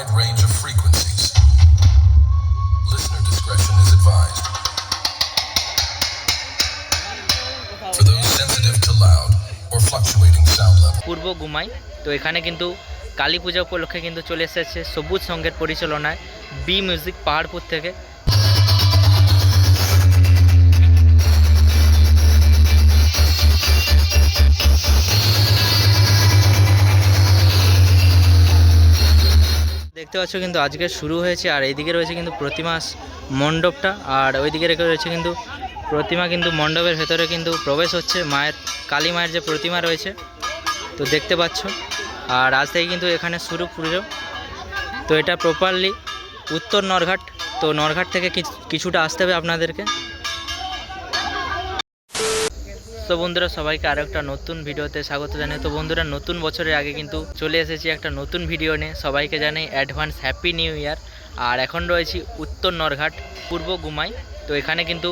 wide range of frequencies. Listener discretion is advised. For those sensitive to loud or fluctuating sound level. পূর্ব গুমাই তো এখানে কিন্তু কালী পূজা উপলক্ষে কিন্তু চলে এসেছে সবুজ সঙ্গের পরিচালনায় বি মিউজিক পাহাড়পুর থেকে পাচ্ছ কিন্তু আজকে শুরু হয়েছে আর এইদিকে রয়েছে কিন্তু প্রতিমা মণ্ডপটা আর ওইদিকে রেখে রয়েছে কিন্তু প্রতিমা কিন্তু মণ্ডপের ভেতরে কিন্তু প্রবেশ হচ্ছে মায়ের, কালী মায়ের যে প্রতিমা রয়েছে, তো দেখতে পাচ্ছ। আর আজ থেকে কিন্তু এখানে শুরু পুজো। তো এটা প্রপারলি উত্তর নরঘাট। তো নরঘাট থেকে কিছু- কিছুটা আসতে হবে আপনাদেরকে। তো বন্ধুরা, সবাইকে আরও একটা নতুন ভিডিওতে স্বাগত জানাই। তো বন্ধুরা, নতুন বছরের আগে কিন্তু চলে এসেছি একটা নতুন ভিডিও নিয়ে। সবাইকে জানাই অ্যাডভান্স হ্যাপি নিউ ইয়ার আর এখন রয়েছি উত্তর নরঘাট, পূর্ব গুমাই। তো এখানে কিন্তু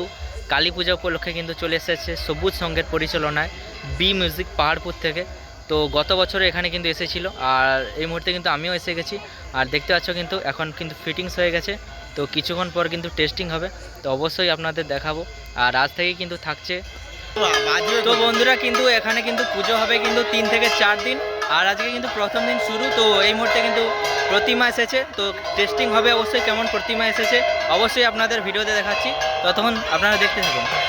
কালী পূজা উপলক্ষে কিন্তু চলে এসেছে সবুজ সঙ্গের পরিচালনায় বি মিউজিক পাহাড়পুর থেকে। তো গত বছরে এখানে কিন্তু এসেছিল আর এই মুহূর্তে কিন্তু আমিও এসে গেছি। আর দেখতে পাচ্ছ কিন্তু এখন কিন্তু ফিটিংস হয়ে গেছে। তো কিছুক্ষণ পর কিন্তু টেস্টিং হবে। তো অবশ্যই আপনাদের দেখাবো। আর আজ থেকেই কিন্তু থাকছে তো বন্ধুরা কিন্তু এখানে কিন্তু পুজো হবে কিন্তু তিন থেকে চার দিন। আর আজকে কিন্তু প্রথম দিন শুরু, তো এই মুহূর্তে কিন্তু প্রতিমা এসেছে। তো টেস্টিং হবে অবশ্যই কেমন প্রতিমা এসেছে, অবশ্যই আপনাদের ভিডিওতে দেখাচ্ছি। ততক্ষণ আপনারা দেখতে থাকুন।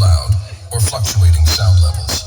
Loud or fluctuating sound levels.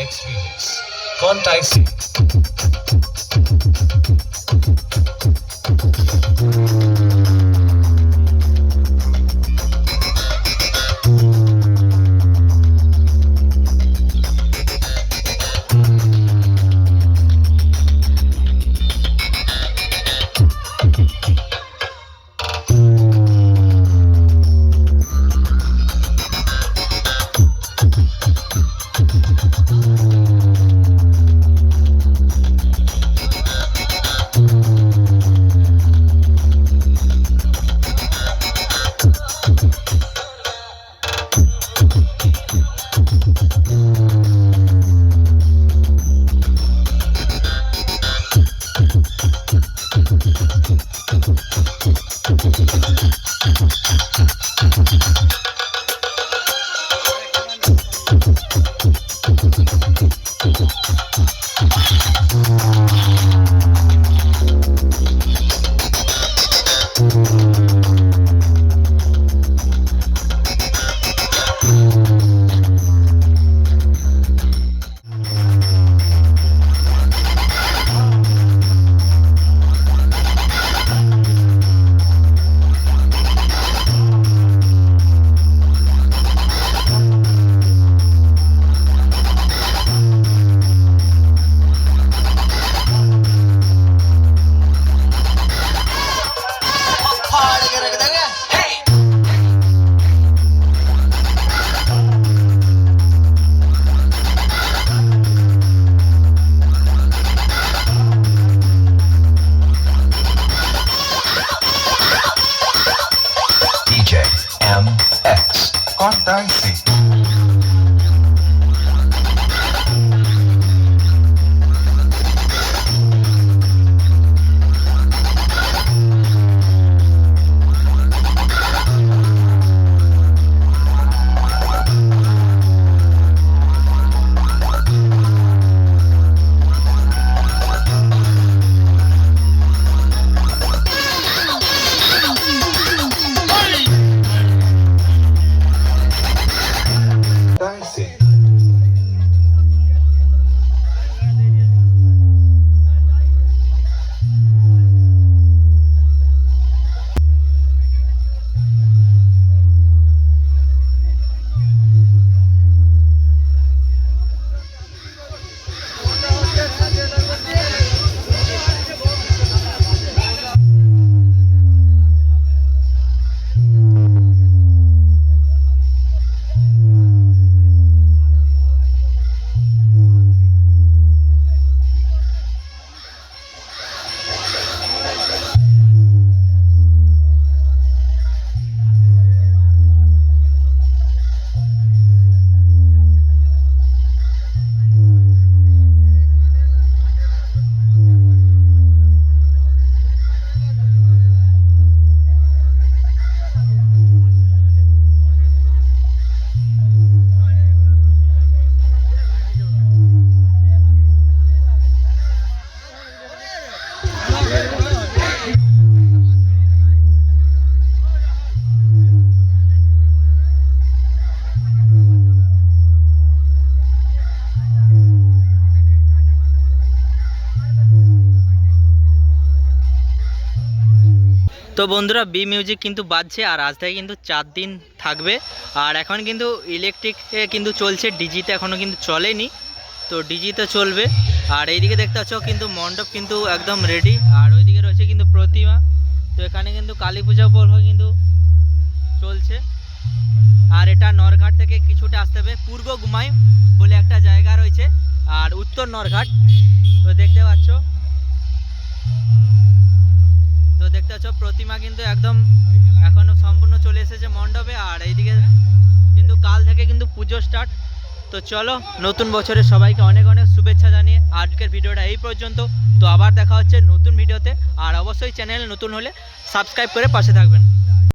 next few weeks. Contact. তো বন্ধুরা বি মিউজিক কিন্তু বাজছে আর আজ থেকে কিন্তু চার দিন থাকবে। আর এখন কিন্তু ইলেকট্রিক কিন্তু চলছে ডিজিতে এখনও কিন্তু চলেনি। তো ডিজিতে চলবে। আর এইদিকে দেখতে পাচ্ছ কিন্তু মণ্ডপ কিন্তু একদম রেডি আর ওইদিকে রয়েছে কিন্তু প্রতিমা। তো এখানে কিন্তু কালী পূজা পর্ব কিন্তু চলছে। আর এটা নরঘাট থেকে কিছুটা আসতে হবে। পূর্ব গুমাই বলে একটা জায়গা রয়েছে। আর উত্তর নরঘাট। তো দেখতে পাচ্ছ তো দেখতে পাচ্ছ, প্রতিমা কিন্তু একদম এখনও সম্পূর্ণ চলে এসেছে মণ্ডপে। আর এইদিকে কিন্তু কাল থেকে কিন্তু পুজো স্টার্ট তো চলো, নতুন বছরে সবাইকে অনেক অনেক শুভেচ্ছা জানিয়ে আজকের ভিডিওটা এই পর্যন্ত। তো আবার দেখা হচ্ছে নতুন ভিডিওতে। আর অবশ্যই চ্যানেল নতুন হলে সাবস্ক্রাইব করে পাশে থাকবেন।